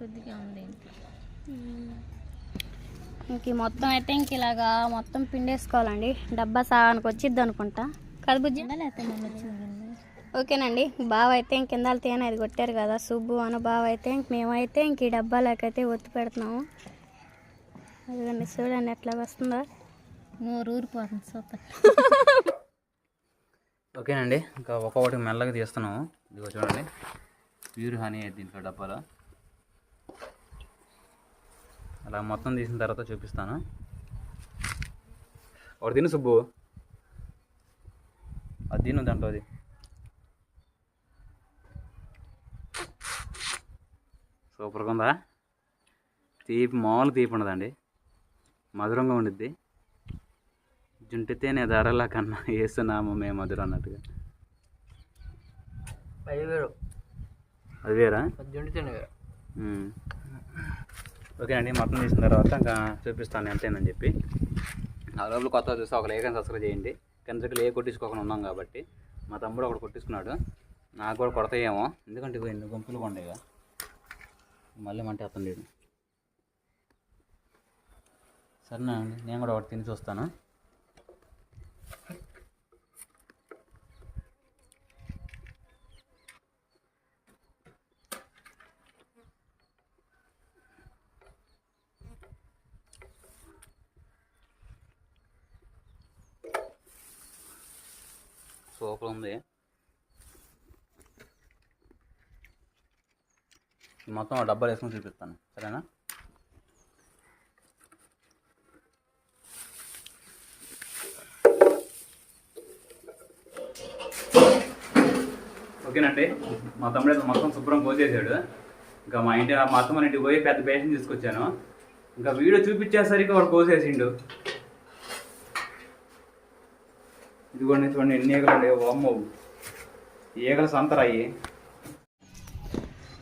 కొద్దిగా ఉంది. ఇంక మొత్తం అయితే ఇంక ఇలాగా మొత్తం పిండేసుకోవాలండి. డబ్బా సగానికి వచ్చిద్ది అనుకుంటా. కదా బుజ్జి. ఓకేనండి బావ అయితే ఇంక కింద తేనె అది కొట్టారు కదా సుబ్బు అను బావ అయితే ఇంక మేమైతే ఇంక ఈ డబ్బాలకైతే ఒత్తి పెడుతున్నాము. అదిగండి చూడండి ఎట్లా వస్తుందో. నోరు ఊరిపోతుంది సూపర్. ఓకేనండి ఇంకా ఒక్కొక్కటి మెల్లగా తీస్తున్నాము. ఇదిగో చూడండి ప్యూర్ హనీ దీంట్లో డబ్బాలో. అలా మొత్తం తీసిన తర్వాత చూపిస్తాను. ఒకటి తిను సుబ్బు. అది తిను దాంట్లో అది. సూపర్గా ఉందా? తీపి మామూలు తీపి ఉండదండి. మధురంగా ఉండిద్ది. జుంటితేనే ధరల కన్నా వేస్తున్నాము మేము మధురం అన్నట్టుగా. అది వేరు. అది వేరా? ఓకే అండి మొత్తం తీసిన తర్వాత ఇంకా చూపిస్తాను ఎంతైందని చెప్పి. ఆ లోపల కొత్త చూస్తే ఒక లేఖని సబ్స్క్రైబ్ చేయండి. కిందకి లే కొట్టించుకోకుండా ఉన్నాం కాబట్టి మా తమ్ముడు ఒకటి కొట్టించుకున్నాడు. నాకు కూడా కొడతాయేమో. ఎందుకంటే ఇవి ఎన్ని గుంపులు కొండేగా మళ్ళీ మంటే అతను లేడు సరేనా అండి? నేను కూడా ఒకటి తిని చూస్తాను. సూపర్ ఉంది మొత్తం ఆ డబ్బాలు వేసుకొని చూపిస్తాను. సరేనా? ఓకేనండి. మా తమ్ముడు మొత్తం శుభ్రం పోసేసాడు. ఇంకా మా ఇంటి మా అత్తమ్మ ఇంటికి పోయి పెద్ద పేషెంట్ తీసుకొచ్చాను. ఇంకా వీడియో చూపించేసరికి వాడు కోసేసిండు ఇదిగోండి చూడండి ఎన్ని ఈగలు ఉండే అమ్మవు ఈగలు సంతరాయి.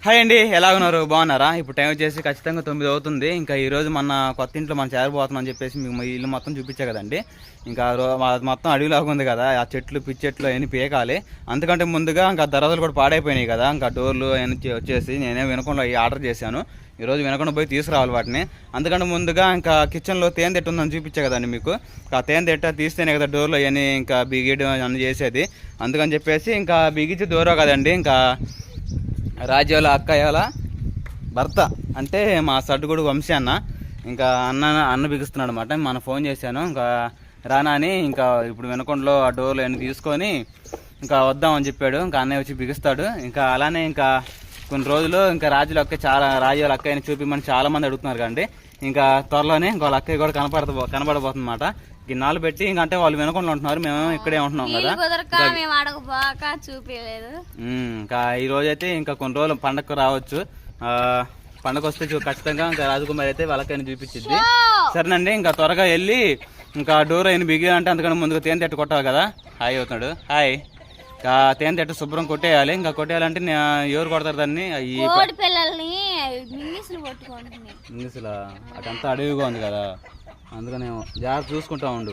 హాయ్ అండి ఎలా ఉన్నారు? బాగున్నారా? ఇప్పుడు టైం వచ్చేసి ఖచ్చితంగా తొమ్మిది అవుతుంది. ఇంకా ఈరోజు మన కొత్త ఇంట్లో మనం చేరబోతున్నాం అని చెప్పేసి మీకు ఇల్లు మొత్తం చూపించా కదండి. ఇంకా రో- మొత్తం అడవిలాగా ఉంది కదా ఆ చెట్లు పిచ్చెట్లు అవన్నీ పీకాలి. అందుకంటే ముందుగా ఇంకా దరవాజలు కూడా పాడైపోయినాయి కదా ఇంకా డోర్లు అవన్నీ వచ్చేసి నేనే వినకుండా ఆర్డర్ చేశాను. ఈరోజు వెనకుండా వినకుండా పోయి తీసుకురావాలి వాటిని. అందుకంటే ముందుగా ఇంకా కిచెన్లో తేనె తిట్టు ఉందని చూపించా కదండి మీకు. ఆ తేనె తెట్ట తీస్తేనే కదా డోర్లో అవన్నీ ఇంకా బిగియడం అన్నీ చేసేది. అందుకని చెప్పేసి ఇంకా బిగించి దూరం కదండి. ఇంకా రాజ్యాల అక్కయ్యల భర్త. అంటే మా సడ్డుగుడు వంశీ అన్న. ఇంకా అన్న అన్న బిగుస్తున్నాడు అనమాట మన ఫోన్ చేశాను. ఇంకా రానా అని ఇంకా ఇప్పుడు వినకొండలో ఆ డోర్లు అన్ని తీసుకొని ఇంకా వద్దామని చెప్పాడు. ఇంకా అన్నయ్య వచ్చి బిగుస్తాడు. ఇంకా అలానే ఇంకా కొన్ని రోజులు ఇంకా రాజుల అక్క చాలా రాజుల అక్కయ్యని చూపిమని చాలామంది అడుగుతున్నారు కండి ఇంకా త్వరలోనే ఇంకో వాళ్ళ అక్కయ్య కూడా కనపడత కనబడబోతుందన్నమాట. గిన్నాళ్ళు పెట్టి ఇంకా అంటే వాళ్ళు వినకుండా ఉంటున్నారు మేము ఇక్కడే ఉంటున్నాం కదా. చూపించలేదు ఇంకా ఈ రోజు అయితే ఇంకా కొన్ని రోజులు పండగకు రావచ్చు. పండగ వస్తే ఖచ్చితంగా ఇంకా రాజకుమారి అయితే వాళ్ళకైనా చూపించింది సరేనండి ఇంకా త్వరగా వెళ్ళి ఇంకా డోర్ అయిన బిగి అంటే అందుకని ముందుగా తేనె తెట్టు కొట్టాలి కదా. హాయ్ అవుతున్నాడు. హాయ్. ఇంకా తేనె తెట్టు శుభ్రం కొట్టేయాలి. ఇంకా కొట్టేయాలంటే ఎవరు కొడతారు దాన్ని? ఇంగ్లీష్లో అటంతా అడవిగా ఉంది కదా. అందుకనే జాగ్రత్త చూసుకుంటా ఉండు.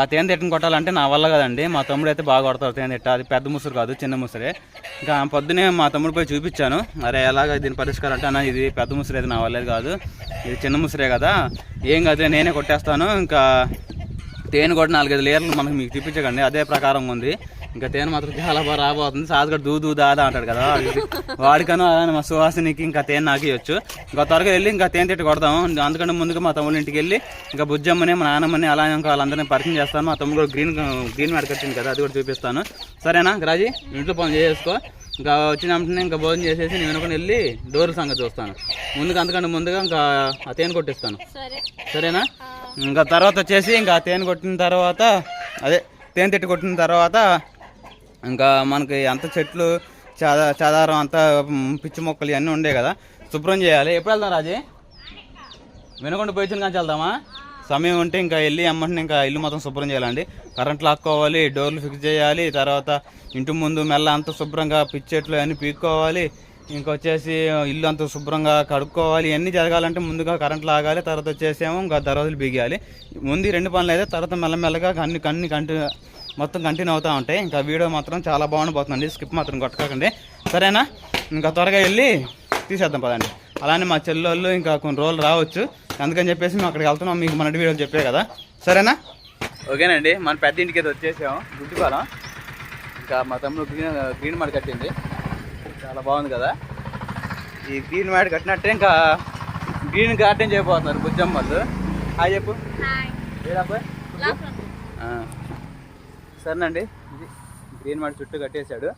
ఆ తేనె తెట్టుని కొట్టాలంటే నా వల్ల కదండి. మా తమ్ముడు అయితే బాగా కొడతారు తేనె తిట్ట. అది పెద్ద ముసురు కాదు చిన్న ముసురే. ఇంకా పొద్దునే మా తమ్ముడు పోయి చూపించాను. అరే ఎలాగ దీని పరిష్కారం అంటే అన్న ఇది పెద్ద ముసురు అయితే నా వల్లేదు కాదు. ఇది చిన్న ముసురే కదా. ఏం కాదు నేనే కొట్టేస్తాను. ఇంకా తేనె కూడా నాలుగైదు లేయర్లు మనకు మీకు చూపించకండి. అదే ప్రకారం ఉంది. ఇంకా తేనె మాత్రం చాలా బాగా రాబోతుంది. సాజుగడు దూ దూ దాదా అంటాడు కదా. వాడికి- వాడికను అలానే మా సుహాసినికి ఇంకా తేనె నాకు ఇవ్వచ్చు. ఇంకా త్వరగా వెళ్ళి ఇంకా తేనె తిట్టి కొడతాము. అందుకంటే ముందుగా మా తమ్ముళ్ళ ఇంటికి వెళ్ళి ఇంకా బుజ్జమ్మని మా నాన్నమ్మని అలా ఇంకా వాళ్ళందరినీ పరిచయం చేస్తాను. మా తమ్ముడు కూడా గ్రీన్ గ్రీన్ మ్యాట్ కట్టింది కదా అది కూడా చూపిస్తాను. సరేనా రాజీ? ఇంట్లో పని చేసుకో. ఇంకా వచ్చిన వెంటనే ఇంకా భోజనం చేసేసి నేను వెనుకొని వెళ్ళి డోర్ సంగతి చూస్తాను. ముందుగా అంతకంటే ముందుగా ఇంకా ఆ తేనె కొట్టిస్తాను. సరే. సరేనా? ఇంకా తర్వాత వచ్చేసి ఇంకా తేనె కొట్టిన తర్వాత అదే తేనె తిట్టి కొట్టిన తర్వాత ఇంకా మనకి అంత చెట్లు చాదా చాదారం అంతా పిచ్చి మొక్కలు ఇవన్నీ ఉండే కదా. శుభ్రం చేయాలి. ఎప్పుడు వెళ్దాం రాజీ? వినకుండా పోయి కానీ వెళ్దామా సమయం ఉంటే ఇంకా వెళ్ళి అమ్మంటే ఇంకా ఇల్లు మొత్తం శుభ్రం చేయాలండి. కరెంట్ లాక్కోవాలి డోర్లు ఫిక్స్ చేయాలి తర్వాత ఇంటి ముందు మెల్ల అంతా శుభ్రంగా పిచ్చెట్లు అన్నీ పీక్కోవాలి ఇంకొచ్చేసి ఇల్లు అంతా శుభ్రంగా కడుక్కోవాలి ఇవన్నీ జరగాలంటే ముందుగా కరెంట్ లాగాలి తర్వాత వచ్చేసేమో ఇంకా దర్వాజలు బిగియాలి. ముందు రెండు పనులు అయితే తర్వాత మెల్లమెల్లగా అన్ని కన్ని కంటి మొత్తం కంటిన్యూ అవుతూ ఉంటాయి ఇంకా వీడియో మాత్రం చాలా బాగుండిపోతుందండి స్కిప్ మాత్రం కొట్టకండి సరేనా? ఇంకా త్వరగా వెళ్ళి తీసేద్దాం పదండి. అలానే మా చెల్లెళ్ళు ఇంకా కొన్ని రోజులు రావచ్చు. అందుకని చెప్పేసి మేము అక్కడికి వెళ్తున్నాం. మీకు మన వీడియోలు చెప్పే కదా. సరేనా? ఓకేనండి. మన పెద్ద ఇంటికి అయితే వచ్చేసాం. గుడ్డిపాలెం. ఇంకా మా తమ్ముడు గ్రీన్ గ్రీన్ మ్యాట్ కట్టింది. చాలా బాగుంది కదా. ఈ గ్రీన్ మ్యాట్ కట్టినట్టే ఇంకా గ్రీన్ గార్డెన్ చేయబోతున్నారు బుజ్జమ్మలు. హాయ్ చెప్పు. సరేనండి ఇది గ్రీన్ మ్యాట్ చుట్టూ కట్టేశాడు.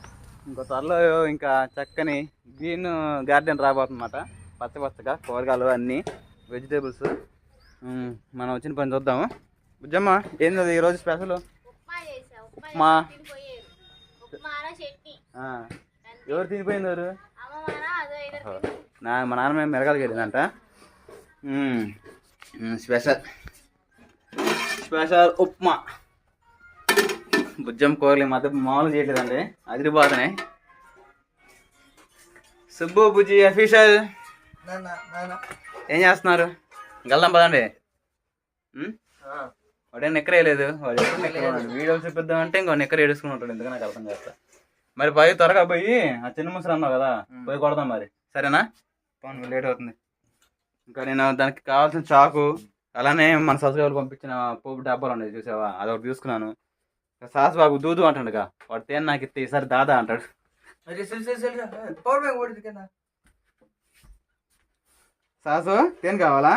ఇంకో త్వరలో ఇంకా చక్కని గ్రీన్ గార్డెన్ రాబోతుందన్నమాట. పచ్చ పచ్చగా కూరగాయలు అన్నీ వెజిటేబుల్స్. మనం వచ్చిన పని చూద్దాము బుజ్జమ్మ ఏంది ఈరోజు స్పెషల్ ఉప్మా. ఎవరు తినిపోయింది ఎవరు? నా మా నాన్న మేము మిరగాలకి వెళ్ళిందంట స్పెషల్ స్పెషల్ ఉప్మా. బుజ్జం కూరలు మధ్య మామూలు చేయట్లేదండి. అదిరిపోతున్నాయి. సుబ్బు బుజ్జి అఫీషియల్ ఏం చేస్తున్నారు? గల్దాం పదండి? వాడే నిక్కర వేయలేదు వాడు వీడియో చూపిద్దామంటే ఇంకో నిక్కర ఏడుసుకుని ఉంటాడు. ఎందుకు నాకు అర్థం చేస్తా మరి పోయి త్వరగా పోయి ఆ చిన్న ముసరు అన్నావు కదా పోయి కొడదాం మరి. సరేనా? పోను లేట్ అవుతుంది. ఇంకా నేను దానికి కావాల్సిన చాకు అలానే మన సబ్స్క్రైబర్ పంపించిన పోపు డబ్బాలు ఉన్నాయి చూసావా? అదొకటి తీసుకున్నాను. ఇంకా సాస్ బాబు దూదు అంటాడుగా. వాడు తేను నాకు ఇస్తే ఈసారి దాదా అంటాడు. కింద. సాసు తేను కావాలా?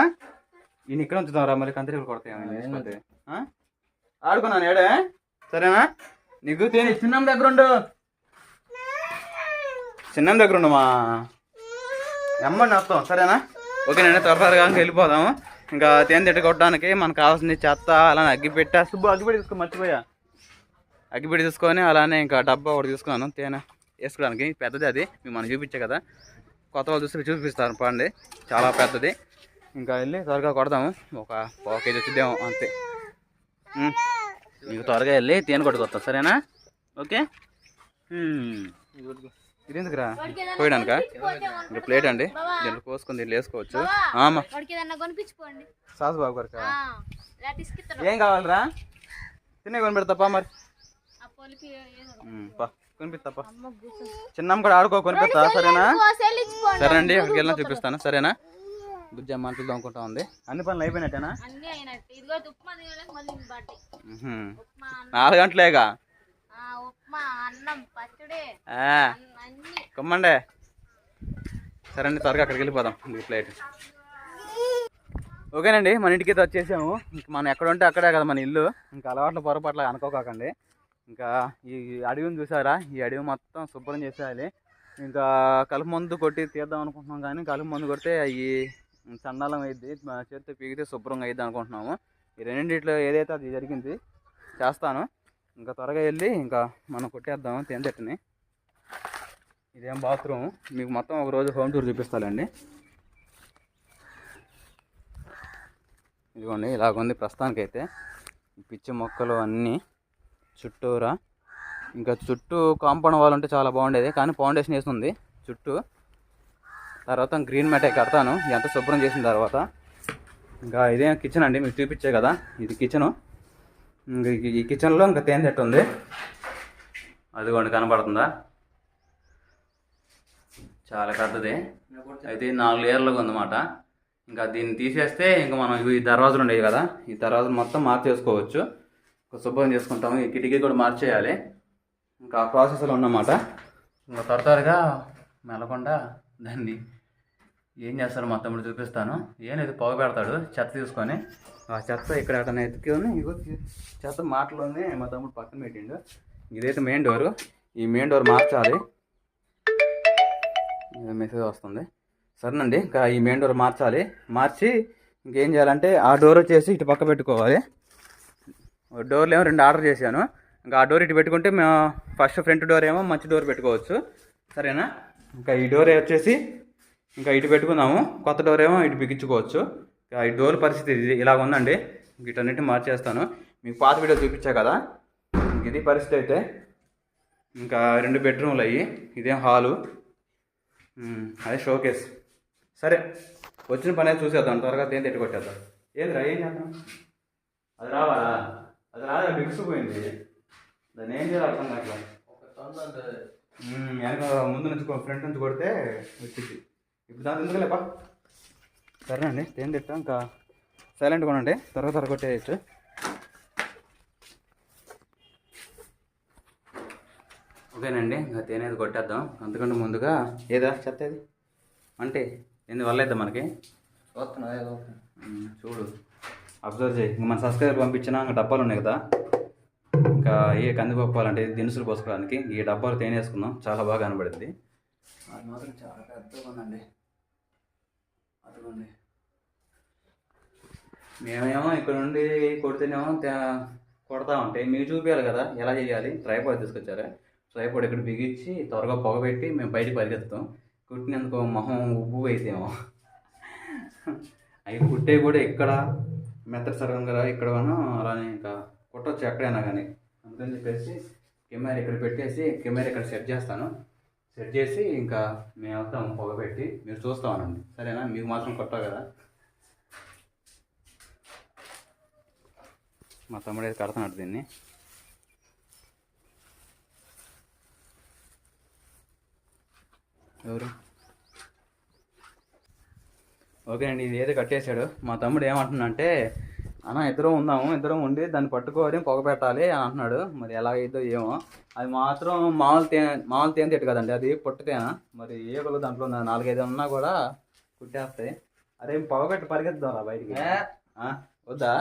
ఈయన ఇక్కడ ఉంచుతాం రా మరి కంత్రీలు కొడతాయి ఆడుకున్నాను ఏడే? సరేనా? నీకు తేని చిన్నం దగ్గర ఉండు చిన్నం దగ్గర ఉండమా ఎమ్మండి వస్తాం సరేనా? ఓకే నేను త్వర త్వరగా వెళ్ళిపోదాము. ఇంకా తేనె తిట్ట కొట్టడానికి మనకు కావాల్సిన చెత్త అలానే అగ్గిపెట్ట సుబ్బు అగ్గిపెట్టి తీసుకో మర్చిపోయా. అగ్గిపెట్టి తీసుకొని అలానే ఇంకా డబ్బా ఒకటి తీసుకున్నాను తేనె వేసుకోవడానికి. పెద్దది అది మీకు మనం చూపించే కదా. కొత్త వాళ్ళు చూస్తే చూపిస్తారు పండి. చాలా పెద్దది. ఇంకా వెళ్ళి త్వరగా కొడదాము. ఒక పావు కేజీ వచ్చిద్దాము అంతే. మీకు త్వరగా వెళ్ళి తేనె కొట్టుకొస్తాం సరేనా? ఓకే. ఇది ఎందుకురా? పోయడానిక? ఇంకా ప్లేట్ అండి. దీంట్లో కోసుకొని దీంట్లో వేసుకోవచ్చు. ఆమా సాసు బాబు గారు ఏం కావాలరా? చిన్న కొనిపెడతాపా మరి? చిన్నమ్మ కూడా ఆడుకో కొనిపెడతా సరేనా? సరేనండి అక్కడికి వెళ్ళినా చూపిస్తాను సరేనా? బుజ్జి మంటలు దొంగకుంటా ఉంది. అన్ని పనులు అయిపోయినట్టేనా? నాలుగు గంటలేగా? కమ్మండే. సరే అండి త్వరగా అక్కడికి వెళ్ళిపోదాం. ప్లేట్ ఓకేనండి మన ఇంటికి అయితే వచ్చేసాము. ఇంక మనం ఎక్కడ ఉంటే అక్కడే కదా మన ఇల్లు. ఇంకా అలవాట్ల పొరపాట్ల అనుకోకండి ఇంకా ఈ అడవిని చూసారా? ఈ అడవి మొత్తం శుభ్రం చేసేయాలి. ఇంకా కలుపు మందు కొట్టి తీద్దాం అనుకుంటున్నాం కానీ కలుపు మందు కొడితే అవి చండాలం అయింది చేతితో పీకితే శుభ్రంగా అయ్యిద్ది అనుకుంటున్నాము. ఈ రెండింటిలో ఏదైతే అది జరిగింది చేస్తాను. ఇంకా త్వరగా వెళ్ళి ఇంకా మనం కొట్టేద్దాం తేనెట్టని ఇదేం బాత్రూమ్. మీకు మొత్తం ఒక రోజు హోమ్ టూర్ చూపిస్తానండి ఇదిగోండి ఇలాగుంది ప్రస్తుతానికైతే. పిచ్చి మొక్కలు అన్నీ చుట్టూరా. ఇంకా చుట్టూ కాంపౌండ్ వాల్ ఉంటే చాలా బాగుండేది కానీ ఫౌండేషన్ వేస్తుంది చుట్టూ. తర్వాత గ్రీన్ మ్యాటే కడతాను ఎంత శుభ్రం చేసిన తర్వాత. ఇంకా ఇదే కిచెన్ అండి మీకు చూపించే కదా ఇది కిచెను ఇంకా ఈ- కిచెన్లో ఇంకా తేనె చెట్టు ఉంది. అదిగోండి కనబడుతుందా? చాలా పెద్దది. అయితే ఇది నాలుగు లేయర్లుగా ఉందన్నమాట. ఇంకా దీన్ని తీసేస్తే ఇంకా మనం ఈ దర్వాజలు ఉండేవి కదా ఈ దర్వాజలు మొత్తం మార్చేసుకోవచ్చు. శుభ్రం చేసుకుంటాము. ఈ కిటికీ కూడా మార్చేయాలి. ఇంకా ఆ ప్రాసెస్లో ఉన్నమాట. ఇంకా త్వర త్వరగా మెలకుండా దాన్ని ఏం చేస్తారో మా తమ్ముడు చూపిస్తాను. ఏనైతే పొగ పెడతాడు చెత్త తీసుకొని. ఆ చెత్త ఇక్కడ అతను ఎత్తుకొని ఇగో చెత్త మాటలోనే మా తమ్ముడు పక్కన పెట్టిండు. ఇదైతే మెయిన్ డోరు ఈ మెయిన్ డోర్ మార్చాలి. మెసేజ్ వస్తుంది. సరేనండి ఇంకా ఈ మెయిన్ డోర్ మార్చాలి. మార్చి ఇంకేం చేయాలంటే ఆ డోర్ వచ్చేసి ఇటు పక్క పెట్టుకోవాలి. డోర్లు ఏమో రెండు ఆర్డర్ చేశాను. ఇంకా ఆ డోర్ ఇటు పెట్టుకుంటే మేము ఫస్ట్ ఫ్రంట్ డోర్ ఏమో మంచి డోర్ పెట్టుకోవచ్చు. సరేనా? ఇంకా ఈ డోర్ వచ్చేసి ఇంకా ఇటు పెట్టుకున్నాము కొత్త డోర్ ఏమో ఇటు బిగించుకోవచ్చు. ఇంకా ఈ డోర్ పరిస్థితి ఇది ఇలాగ ఉందండి. వీటన్నిటిని మార్చేస్తాను. మీకు పాత వీడియో చూపించా కదా? ఇది పరిస్థితి అయితే ఇంకా రెండు బెడ్రూమ్లు అయ్యి ఇదేం హాలు. అదే షోకేస్. సరే వచ్చిన పని అయితే చూసేద్దాం. త్వరగా దేని తెట్టి కొట్టేద్దాం ఏంద్రా ఏం చేద్దాం? అది రావాలా? అది రాదా బిగుసిపోయింది దాన్ని ఏం చేయాలి అర్థం కావట్లేదు ఉమ్, వెనక ముందు నుంచి ఫ్రంట్ నుంచి కొడితే వచ్చింది. ఇప్పుడు దాని ఎందుకు లేపా? సరేనండి తేనె తిట్టా ఇంకా సైలెంట్గా ఉండండి త్వరగా త్వరగా కొట్టేయచ్చు. ఓకేనండి ఇంకా తేనె అయితే కొట్టేద్దాం. అంతకంటే ముందుగా ఏదా? చెత్త ఏది? అంటే ఏంది వల్లేద్దా మనకి? చూస్తున్నా చూడు. అబ్జర్వ్ చేయి. మన సబ్స్క్రైబర్ పంపించిన ఇంకా డబ్బాలు ఉన్నాయి కదా. ఇంకా ఏ కందిపప్పాలు అంటే దినుసులు పోసుకోవడానికి ఈ డబ్బాలు తేనె వేసుకుందాం చాలా బాగా కనబడుద్ది. అది మాత్రం చాలా పెద్దగా ఉందండి అదిగోండి. మేమేమో ఇక్కడ నుండి కొడితేనేమో కొడతా ఉంటే మీకు చూపించాలి కదా ఎలా చేయాలి. ట్రైపాడ్ తీసుకొచ్చారా. ట్రైపాడ్ ఇక్కడ బిగించి త్వరగా పొగబెట్టి మేము బయటికి పరిగెత్తాం కుట్టినందుకు మొహం ఉబ్బు అయితేమో అవి కుట్టే కూడా ఇక్కడ మెత్తడి సరగం కదా ఇక్కడ అలానే ఇంకా కుట్టొచ్చు ఎక్కడైనా కానీ అందుకని చెప్పేసి కెమెరా ఇక్కడ పెట్టేసి కెమెరా ఇక్కడ సెట్ చేస్తాను. సెట్ చేసి ఇంకా మేము వెళ్తాము పొగబెట్టి మీరు చూస్తామనండి సరేనా? మీకు మాత్రం కొట్టావు కదా? మా తమ్ముడు అయితే కడుతున్నాడు దీన్ని. ఎవరు? ఓకే అండి ఇది ఏదో కట్టేశాడు. మా తమ్ముడు ఏమంటున్నాడంటే అన్న ఇద్దరం ఉందాము ఇద్దరం ఉండి దాన్ని పట్టుకోవాలి పొగ పెట్టాలి అని అంటున్నాడు. మరి ఎలా అయిద్దో ఏమో. అది మాత్రం మామూలు తే మామూలు తేనె తిట్టు కదండి అది పొట్టుతేనా మరి ఏగలు దాంట్లో ఉన్న నాలుగైదు ఉన్నా కూడా కుట్టేస్తాయి. అరే పొగ పెట్టి పరిగెత్తుదాం బయటికి? వద్దా?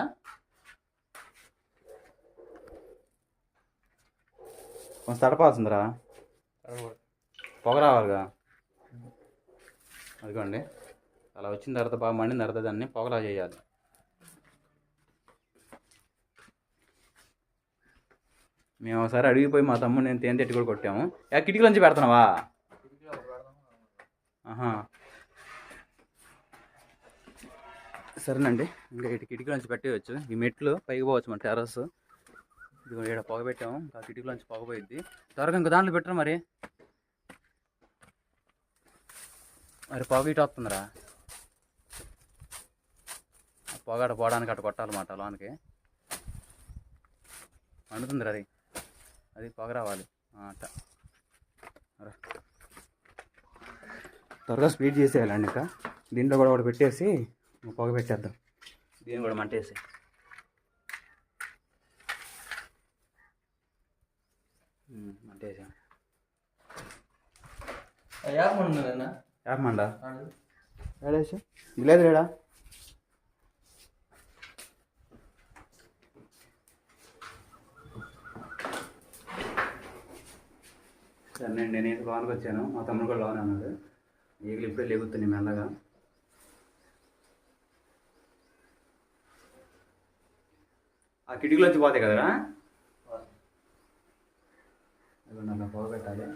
కొంచెం తడపాల్సిందిరా. పొగ రావాలిగా. అదిగోండి. అలా వచ్చిన తర్వాత బాగా మండిన తర్వాత దాన్ని పొగలా చేయాలి. మేము ఒకసారి అడిగిపోయి మా తమ్ముడు నేను తేనె తెట్టి కూడా కొట్టాము. యా కిటికీలో నుంచి పెడుతున్నావా? ఆహా. సరేనండి ఇంకా ఇటు కిటికీలోంచి పెట్టేయచ్చు. ఈ మెట్లు పైకి పోవచ్చు మన టెర్రస్. ఇది ఇక్కడ పొగ పెట్టాము. ఇంకా కిటికీ నుంచి పొగ పోయిద్ది. త్వరగా ఇంకా దాంట్లో పెట్టరు మరి? మరి పొగ ఇటు వస్తుందిరా. ఆ పొగ అటు పోవడానికి అటు కొట్టాలన్నమాట లోనికి. వండుతుందిరా అది. అది పొగ రావాలి. అట్ట. త్వరగా స్పీడ్ చేసేయాలండి ఇంకా. దీంట్లో కూడా ఒకటి పెట్టేసి పొగ పెట్టేద్దాం. దీన్ని కూడా మంటేసి. ఉమ్, మంటేసాం. ఆ యాప్ నాన్న. ఏమండా ఆడు. ఏడేసి? లేదు లేడా సరేనండి నేను లోనికి వచ్చాను. మా తమ్ముడు కూడా లోనే ఉన్నాడు. ఈగలు ఇప్పుడే లేగుతున్నాయి మెల్లగా. ఆ కిటికీలోంచి పోతాయి కదరా? అదిగో నాకు పోగ పెట్టాలి.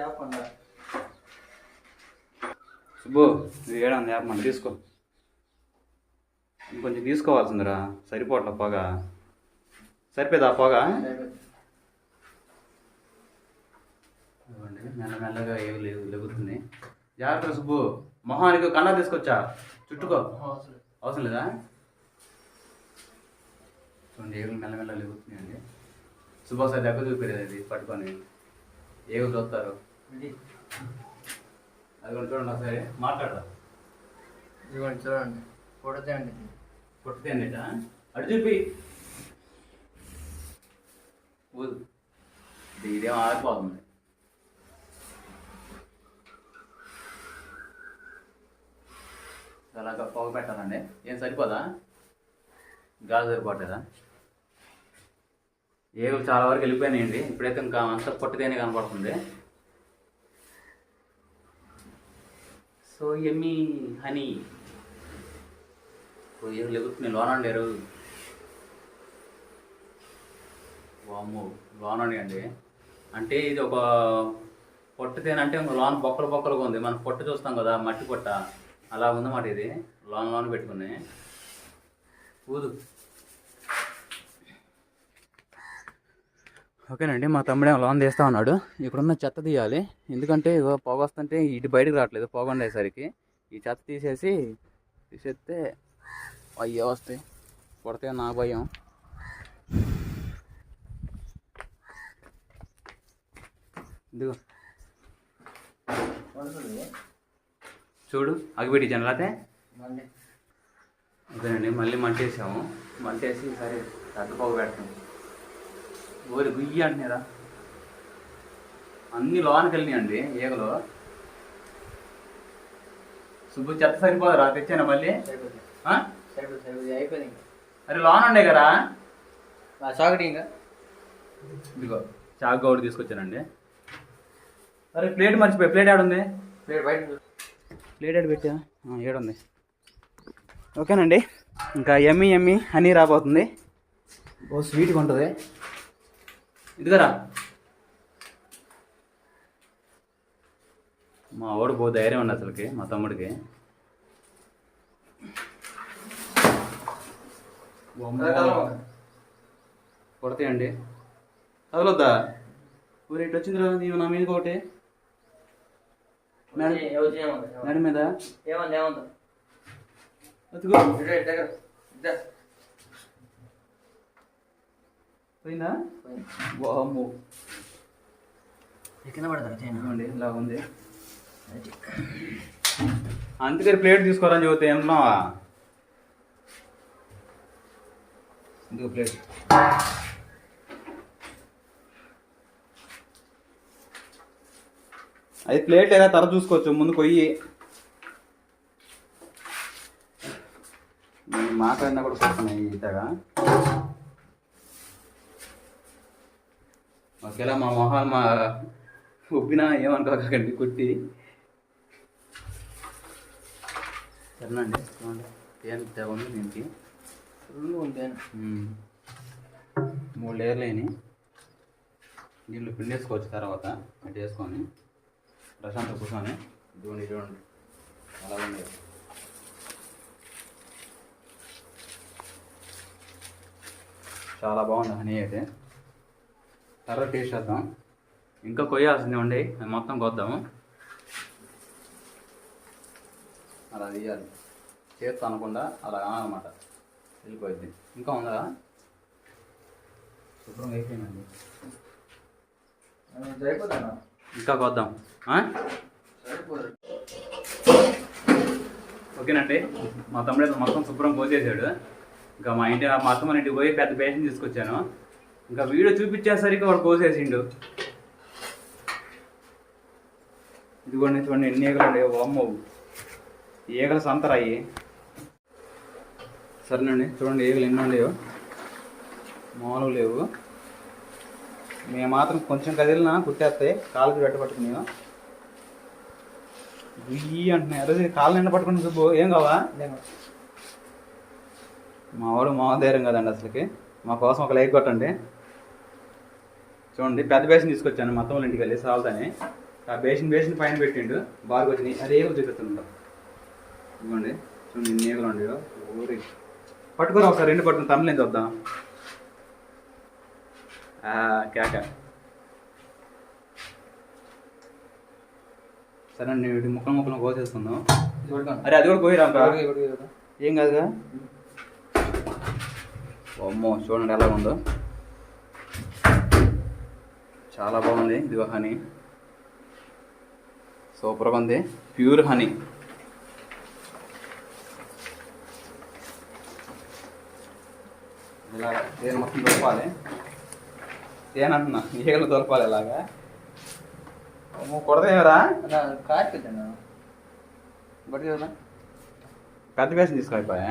యాప్ ఉందా? సుబ్బు నువ్వు ఏడాది యాప్ మన తీసుకో. కొంచెం తీసుకోవాల్సిందిరా. సరిపోట్ల పొగ. సరిపోదా పొగ? మెల్లమెల్లగా ఏవి లేవు లెగుతున్నాయి జాగ్రత్త సుబ్బు మొహానికి కన్నా తీసుకొచ్చా? చుట్టుకో. అవసరం. అవసరం లేదా? చూడండి ఏగులు మెల్లమెల్ల లెగుతున్నాయండి. సుబ్బు ఒకసారి దగ్గర చూపిరేది అది పట్టుకొని. ఏగులు చూస్తారు. అది కూడా చూడండి ఒకసారి. మాట్లాడదా ఇదిగోండి చూడండి కొడితే అండి అటు చూపి. ఊదు ఇదేం ఆగిపోతుంది అలాగ పొగ పెట్టాలండి ఏం సరిపోదా గాలి సరిపోతుందా ఏగులు చాలా వరకు వెళ్ళిపోయినాయండి ఇప్పుడైతే ఇంకా అంత పొట్టిదేనే కనపడుతుంది సో ఎమ్మి హనీ ఇప్పుడు ఏం నేను లోనండి ఎరువు వాము లోనండి అండి. అంటే ఇది ఒక పొట్టు తేనంటే లోన బొక్కలు బొక్కలుగా ఉంది. మనం పొట్టు చూస్తాం కదా మట్టి పొట్ట. అలా ఉందన్నమాట ఇది. లోన లోన పెట్టుకుని. ఊదు. ఓకేనండి మా తమ్ముడే లోన్ తీస్తా ఉన్నాడు. ఇక్కడున్న చెత్త తీయాలి. ఎందుకంటే ఇగో పొగ వస్తుంటే ఇటు బయటకు రావట్లేదు పొగ ఉండేసరికి. ఈ చెత్త తీసేసి తీసేస్తే అయ్యో వస్తాయి. కొడితే నా భయం. ఇదిగో. చూడు అగిపెట్టి జనలాతే. మళ్ళీ. అదేనండి మళ్ళీ మంటేసాము. మంటేసి సరే తగ్గపోగు పెడతాం. ఊరి గుయ్యి అంటున్నారా అన్ని లోనకి వెళ్ళినాయండి ఈగలు. సుబ్బు చెత్త సరిపోదురా తెచ్చాను మళ్ళీ? అయిపోయింది అరే లోన్ ఉండే కదా. చాకటి ఇంకా. ఇదిగో చాకు గౌడు తీసుకొచ్చానండి. అరే ప్లేట్ మర్చిపోయి. ప్లేట్ ఆడుంది ప్లేట్ బయట ప్లేట్ ఆడు పెట్టా? ఏడుంది. ఓకేనండి. ఇంకా ఎమ్మి ఎమ్మి హనీ రాబోతుంది. ఓ స్వీట్గా ఉంటుంది ఇదిగరా. మా వాడు బో ధైర్యం ఉంది అసలుకి మా తమ్ముడికి. కొడతాయండి. చదవద్దా ఊరు ఇటు వచ్చిందిరా నీవు నా మీద ఒకటి. మేడం మీద ఏముంది దగ్గర ఇద్దా పోయిందా? వామ్మో. పడతారా ఇలా ఉంది. అందుకని ప్లేట్ తీసుకోరని చెబితే ఏమన్నావా ఇదిగో ప్లేట్. అది ప్లేట్ ఏదో తర చూసుకోవచ్చు ముందు కొయ్యి మాట్లాడినా కూడా కొడుతున్నాయి ఇతగా ఒకేలా మా మొహాలు మా ఉబ్బినా ఏమనుకోకండి కుట్టి. సరేనండి ఏం ఉంది దీనికి. మూడు లేయర్లు అయినాయి. దీంట్లో పిండేసుకోవచ్చు తర్వాత అటు వేసుకొని ప్రశాంత కూర్చొని చూడండి చూడండి అలా ఉంది. చాలా బాగుంది హనీ అయితే. తర్వాత టేస్ట్ చేద్దాం. ఇంకా కొయ్యాల్సింది ఉండి మొత్తం కొద్దాము. అలా తీయాలి. చేత్తో అనకుండా అలా అనమాట వెళ్ళిపోయింది. ఇంకా ఉందా? శుభ్రం అయిపోయిందండి. సరిపోతాను ఇంకా కొద్దాం. ఓకేనండి. మా తమ్ముడు మొత్తం శుభ్రం పోసేసాడు. ఇంకా మా ఇంటి మా అత్తమ్మ ఇంటికి పోయి పెద్ద పేషెంట్ తీసుకొచ్చాను. ఇంకా వీడియో చూపించేసరికి వాడు కోసేసిండు ఇదిగోండి చూడండి ఎన్ని ఈగలు ఉండే అమ్మో ఈగలు సంతరాయి. సరేనండి చూడండి ఈగలు ఎన్ని ఉండేవో మామూలు లేవు. మేము మాత్రం కొంచెం కదిలినా కుట్టేస్తాయి కాలుకి పెట్ట పట్టుకునేవా? గుయ్యి అంటున్నాయి. అరే కాళ్ళు నిండా పట్టుకుని సుబ్బు ఏం కావా మా వాడు మా ధైర్యం కదండి అసలుకి. మా కోసం ఒక లైక్ కొట్టండి. చూడండి పెద్ద బేసిన్ తీసుకొచ్చాను మొత్తం వాళ్ళ ఇంటికి వెళ్ళి సాల్తని. ఆ బేసిన్ బేసిన్ పైన పెట్టిండు. బాగా వచ్చినాయి. అది చూపిస్తుంటాం. ఇదిగోండి. చూడండి ఇన్ని ఏగలు ఉండి. ఊరి పట్టుకొని ఒకసారి రెండు పట్టుకుని తమిళ చూద్దాం. కేక సరే అండి వీటి ముక్కలు ముక్కలు కోసేసుకుందాం అరే అది కూడా పోయిరా ఏం కాదుగా? అమ్మో చూడండి ఎలా ఉందో. చాలా బాగుంది ఇదిగో హనీ. సూపర్గా ఉంది ప్యూర్ హనీ. ఇలా మొత్తం దొరపాలి తేనె అంటున్నా ఈగలు దొరపాలి ఇలాగా కొడదేవరా కార్పెట్టాను బట్టి కదా పెద్ద వేసం తీసుకో అయిపోయా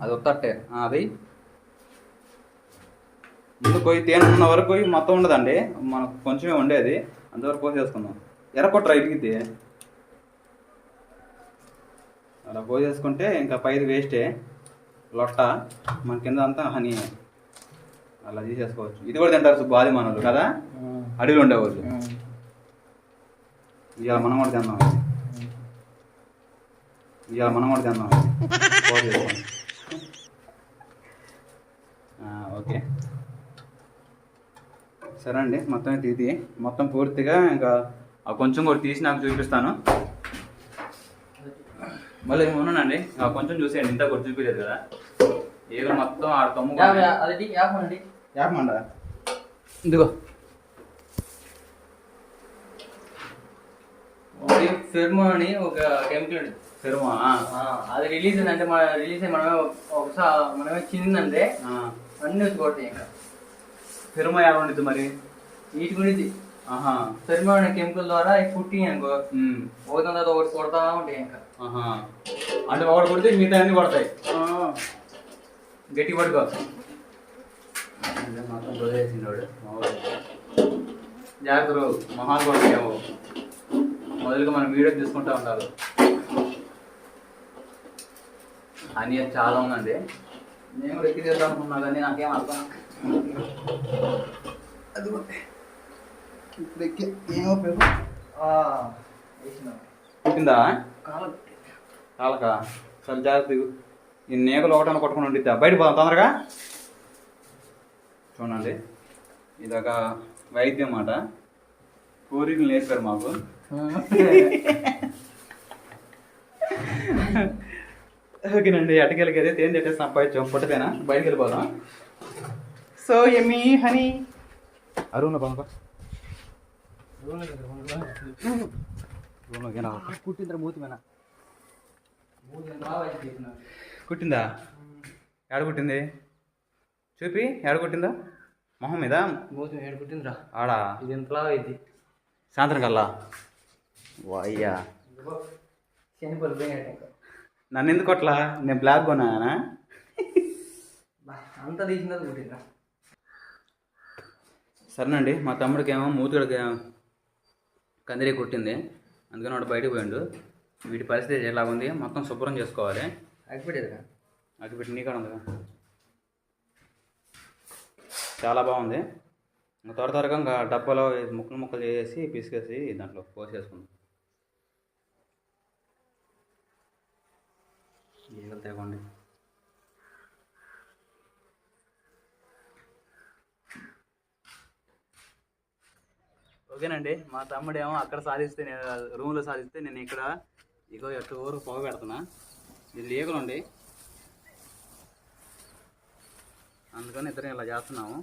అది వత్తట్టే ఆ, అది? ముందు పోయి తేనె ఉన్న వరకు పోయి మొత్తం ఉండదండి. మనకు కొంచెమే ఉండేది. అంతవరకు పోసేసుకుందాం. ఎర్రకొట్ర ఇటుకితే అలా పోసేసుకుంటే ఇంకా పైది వేస్టే. లొట్ట. మన కింద అంతా హనీ. అలా తీసేసుకోవచ్చు ఇది కూడా తింటారు సుబ్బు ఆది మనలు కదా? అడవిలో ఉండేవాళ్ళు ఇవాళ మనం కూడా తిందాం. ఇది. ఇవాళ మనం కూడా తిందాం. ఆ, ఓకే. సరే అండి మొత్తం ఇది. మొత్తం పూర్తిగా ఇంకా ఆ కొంచెం కూడా తీసి నాకు చూపిస్తాను. మళ్ళీ ఉన్నానండి ఆ కొంచెం చూసేయండి ఇంత కూడా చూపించలేదు కదా. ఏదో మొత్తం ఆడ యాపమండ ఇదిగో. ఫిర్మా అని ఒక కెమికల్ ఫిర్మా అది రిలీజ్ అంటే మన రిలీజ్ మనమే ఒకసారి మనమే చిందంటే అన్ని వచ్చి కొడతాయి ఇంకా. ఫిర్మా ఎలా ఉండేది మరి. వీటి గురించి. ఫిర్మా అనే కెమికల్ ద్వారా పుట్టి అనుకో. ఒకదాని తర్వాత ఒకటి కొడతా ఉంటాయి ఇంకా. అంటే ఒకటి కొడితే మిగతా అన్ని కొడతాయి. గట్టి పడుకోవచ్చు మొత్తం వదిలేసిండోడు జాగ్రత్త మహాన్ కొడతాయేమో మొదలుగా మనం వీడియో తీసుకుంటా ఉండాలి. అని చాలా ఉందండి. నేను కూడా ఎక్కి తీద్దాం అనుకున్నా కానీ నాకేం అర్థం అదిగో. ఇప్పుడు ఎక్కి ఏం ఉపయోగం ఆ, వేసినాం. పుట్టిందా? కాలం చాలక చాలా జాగ్రత్త. ఈ నేగలు ఒకటన కొట్టుకుని ఉండిద్దా? బయట పోదాం తొందరగా. చూడండి. ఇదొక వైద్యం మాట పూర్వీకులు నేర్పారు మాకు. ఓకేనండి అటుకెళ్ళకి అయితే తేం చెప్పేసి సంపాదించాం పుట్టతేనా బయటికి వెళ్ళిపోదాం సో ఎమ్మీ హనీ? అరుణ బాబా. రూమ్లోకి రా పుట్టింద్ర మూతి మీద మూతి బాగా వేసినారు. కుట్టిందా ఏడ కుట్టింది చూపి ఏడ కుట్టిందా మొహం మీద? మూతి మీద ఏడు పుట్టిందిరా ఆడా? ఇది ఎంతలా అయింది? సాయంత్రం కల్లా? ఇంకా. నన్ను ఎందుకు కొట్లా? నేను బ్లాక్ కొన్నానా? అంతా తీసినది పుట్టిందిరా సరేనండి మా తమ్ముడికి ఏమో మూతుడికి కందిరి కుట్టింది. అందుకని వాడు బయటకు పోయిండు. వీటి పరిస్థితి ఎలా ఉంది మొత్తం శుభ్రం చేసుకోవాలి. అగ్గిపెట్టేదిరా. అది పెట్టి నీ కాడ ఉందిగా. చాలా బాగుంది. త్వర త్వరగా ఇంకా డబ్బాలో ముక్కలు ముక్కలు చేసి పిసికేసి దాంట్లో పోసేసుకుందాం ఈగలు తేగండి. ఓకేనండి మా తమ్ముడేమో అక్కడ సాధిస్తే నేను రూమ్లో సాధిస్తే నేను ఇక్కడ ఇగో ఎట్టు ఊరు పోగ పెడుతున్నా. ఇది ఈగలుండి అందుకని ఇద్దరం ఇలా చేస్తున్నాము.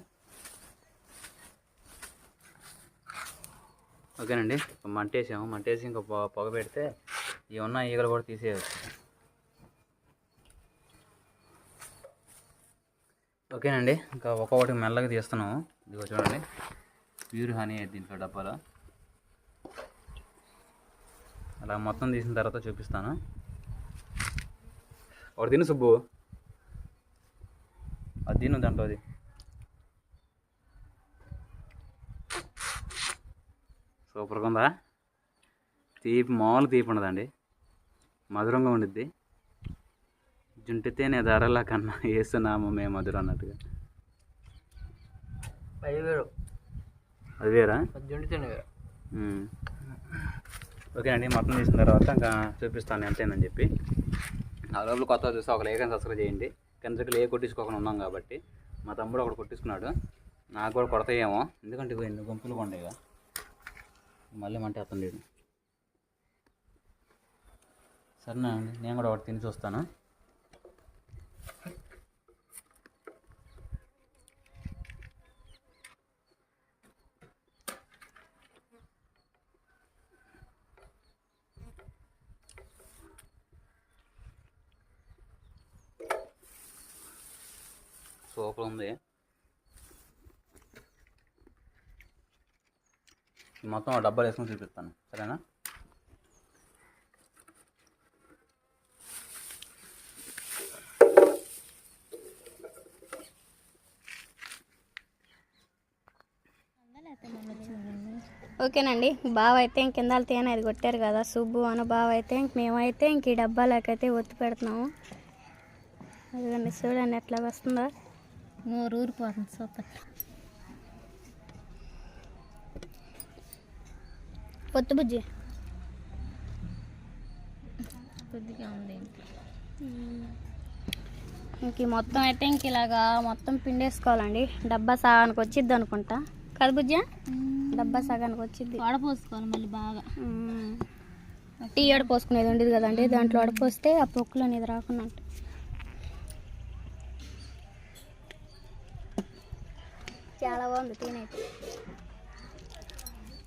ఓకేనండి మంటేసాము మంటేసి ఇంకా పొగ పొగ పెడితే ఇవి ఉన్న ఈగలు కూడా తీసేయచ్చు. ఓకేనండి ఇంకా ఒక్కొక్కటి మెల్లగా తీస్తున్నాము. ఇదిగో చూడండి ప్యూర్ హనీ దీంట్లో డబ్బాలో. అలా మొత్తం తీసిన తర్వాత చూపిస్తాను. ఒకటి తిను సుబ్బు. అది తిను దాంట్లో అది. సూపర్గా ఉందా? తీపి మామూలు తీపి ఉండదండి. మధురంగా ఉండిద్ది. జుంటితేనే ధరల కన్నా వేస్తున్నాము మేము మధురం అన్నట్టుగా. అది వేరా. ఓకే అండి మొత్తం తీసిన తర్వాత ఇంకా చూపిస్తాను ఎంతైందని చెప్పి. ఆ లోపల కొత్త చూస్తే ఒక లేఖని సబ్స్క్రైబ్ చేయండి. కింద దగ్గర ఏ కొట్టించుకోకుండా ఉన్నాం కాబట్టి మా తమ్ముడు ఒకటి కొట్టించుకున్నాడు. నాకు కూడా కొడతాయేమో. ఎందుకంటే ఇవి ఎన్ని గుంపులు కొండేగా. మళ్ళీ మంటే అతను లేడు. సరేనా అండి నేను కూడా ఒకటి తిని చూస్తాను సూపర్ ఉంది మొత్తం డబ్బాలు వేసుకొని చూపిస్తాను. సరేనా? ఓకేనండి. బావ అయితే ఇంక కింద తేనె అది కొట్టారు కదా. సుబ్బు అను బావ అయితే ఇంక మేమైతే ఇంక ఈ డబ్బాలకైతే ఒత్తి పెడుతున్నాము. అదిగోండి చూడండి ఎట్లా వస్తుందో. నోరు ఊరిపోతుంది సూపర్. పొత్తు బుజ్జి. కొద్దిగా ఉంది. ఇంట్లో ఇంక మొత్తం అయితే ఇంక ఇలాగా మొత్తం పిండేసుకోవాలండి. డబ్బా సగానికి వచ్చిద్ది అనుకుంటా. కదా బుజ్జి? డబ్బా సగానికి వచ్చిద్ది. వడపోసుకోవాలి మళ్ళీ బాగా. టీ పోసుకునేది ఉండేది కదండి. దాంట్లో ఆడపోస్తే ఆ పొక్కులు అనేది రాకుండా చాలా బాగుంది టీ అయితే